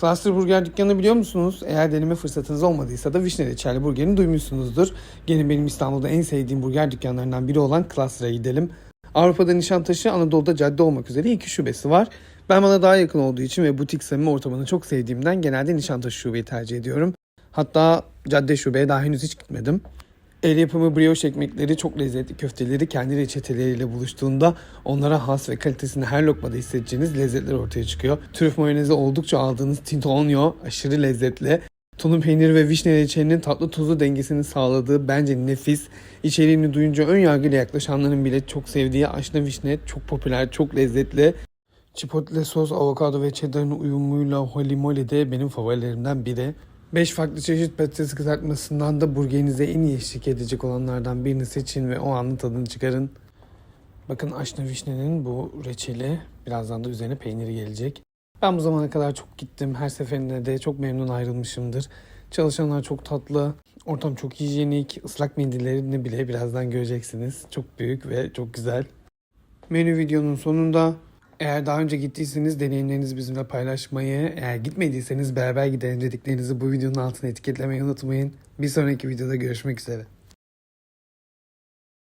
Cluster Burger dükkanı biliyor musunuz? Eğer deneme fırsatınız olmadıysa da Vişne Reçelli Burger'ini duymuşsunuzdur. Gelin benim İstanbul'da en sevdiğim burger dükkanlarından biri olan Cluster'a gidelim. Avrupa'da Nişantaşı, Anadolu'da cadde olmak üzere iki şubesi var. Ben bana daha yakın olduğu için ve butik samimi ortamını çok sevdiğimden genelde Nişantaşı şubeyi tercih ediyorum. Hatta cadde şubeye daha henüz hiç gitmedim. El yapımı brioche ekmekleri çok lezzetli köfteleri kendi reçeteleriyle buluştuğunda onlara has ve kalitesini her lokmada hissedeceğiniz lezzetler ortaya çıkıyor. Trüf mayonezi oldukça aldığınız Tintonio aşırı lezzetli. Tulum peyniri ve vişne reçelinin tatlı tuzlu dengesini sağladığı bence nefis. İçeriğini duyunca ön yargıyla yaklaşanların bile çok sevdiği aşna vişne çok popüler, çok lezzetli. Chipotle sos, avokado ve cheddar'ın uyumuyla holy moly de benim favorilerimden biri. 5 farklı çeşit patates kızartmasından da burgerinize en iyi eşlik edecek olanlardan birini seçin ve o anın tadını çıkarın. Bakın aşna vişnenin bu reçeli. Birazdan da üzerine peyniri gelecek. Ben bu zamana kadar çok gittim. Her seferinde de çok memnun ayrılmışımdır. Çalışanlar çok tatlı. Ortam çok hijyenik. Islak mendillerini bile birazdan göreceksiniz. Çok büyük ve çok güzel. Menü videonun sonunda eğer daha önce gittiyseniz deneyimlerinizi bizimle paylaşmayı, eğer gitmediyseniz beraber gidelim dediklerinizi bu videonun altına etiketlemeyi unutmayın. Bir sonraki videoda görüşmek üzere.